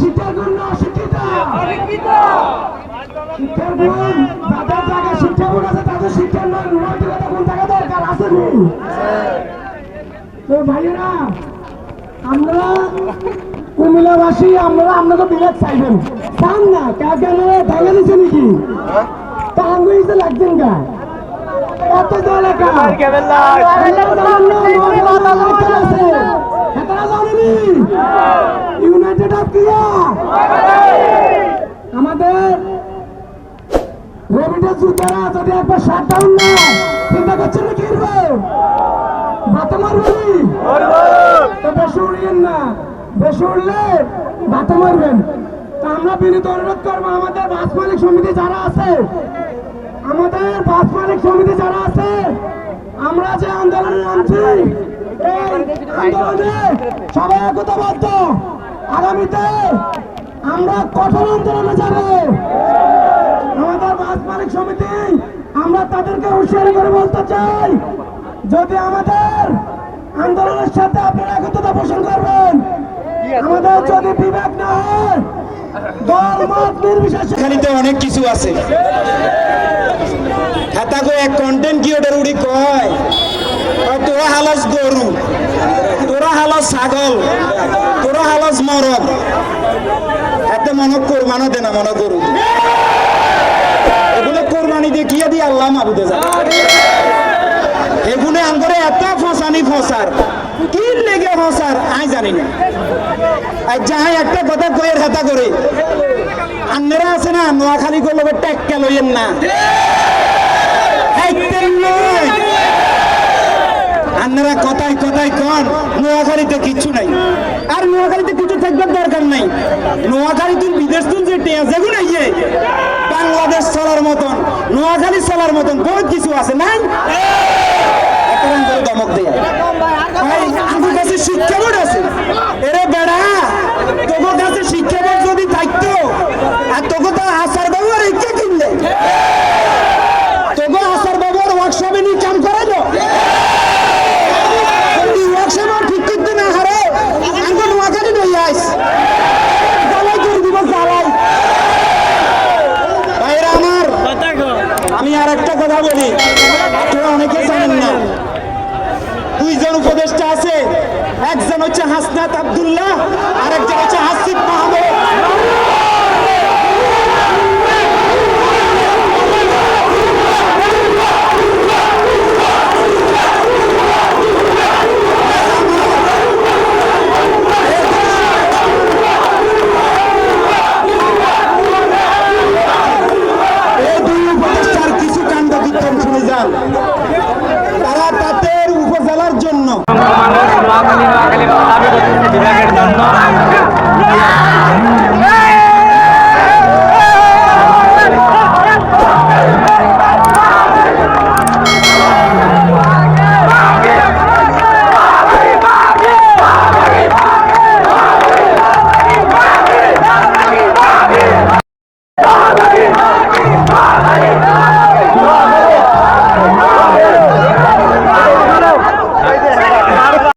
শিক্ষার গুণ না অশিক্ষিত? শিক্ষার গুণ যাদের জায়গায় শিক্ষা গুণ আছে তাদের শিক্ষার নয় নৈতিকতা গুণ থাকা দরকার আছে তো ভাইয়েরা, আমরা কুমিল্লাবাসী, আমরা আপনাকে বিলেট চাইবেন। চান না কা কেন ভেঙে নাকি? লাগছেন ইউনাইটেড আমাদের যোদ্ধারা যদি একবার শাট ডাউন না, চিন্তা করছেন কি করবে বাতা তো বেশি উড়িয়েন না বেশি উড়লে বাতা মারবেন। তো আমরা বিনীত অনুরোধ করব আমাদের বাস মালিক সমিতি যারা আছে আমাদের বাস মালিক সমিতি যারা আছে আমরা যে আন্দোলনে নামছি আন্দোলনে সবাই একতাবদ্ধ। আগামীতে আমরা কঠোর আন্দোলনে যাব। আমাদের বাস মালিক সমিতি আমরা তাদেরকে হুঁশিয়ারি করে বলতে চাই যদি আমাদের আন্দোলনের সাথে আপনারা একতা পোষণ করবেন, আমাদের যদি বিবেক না হয় অনেক কিছু আছে। হেতাকো এক কন্টেন্ট কয় ছাগল মরদ কোরবানো দে না, মনে কোরবানি দিয়ে দিয়ে আল্লাহ মাবুদে যায় এগুলো আঙ্গরে এত ফসানি ফসার। কি লেগে ফসার? আই জানি না। আর যাই একটা কথা কয়ের হেতা করে আন্নেরা আছে না, নোয়াখালী করলে টেক্কা লইয়েন না। আন্নারা কথায় কথায় কন, নোয়াখালীতে কিচ্ছু নাই। আর নোয়াখালীতে কিছু থাকবার দরকার নাই। নোয়াখালী তুই বিদেশ তুই যে টেয়া যেগুলো ইয়ে বাংলাদেশ চলার মতন, নোয়াখালী চলার মতন বহুত কিছু আছে, নাই? গান করে দমক দেয়। আমার কাছে শিক্ষা বোর্ড আছে। এরে বেড়া তোর কাছে শিক্ষা বোর্ড যদি থাকতো আর তোকে তো আসার কিনলে। তোকে আসার ওয়ার্কশপে নিয়ে কাম না আমি আর একটা কথা বলি তোরা অনেকে জানেন না দুইজন উপদেষ্টা আছে একজন হচ্ছে হাসনাত আবদুল্লাহ আর একজন হচ্ছে আল্লাহ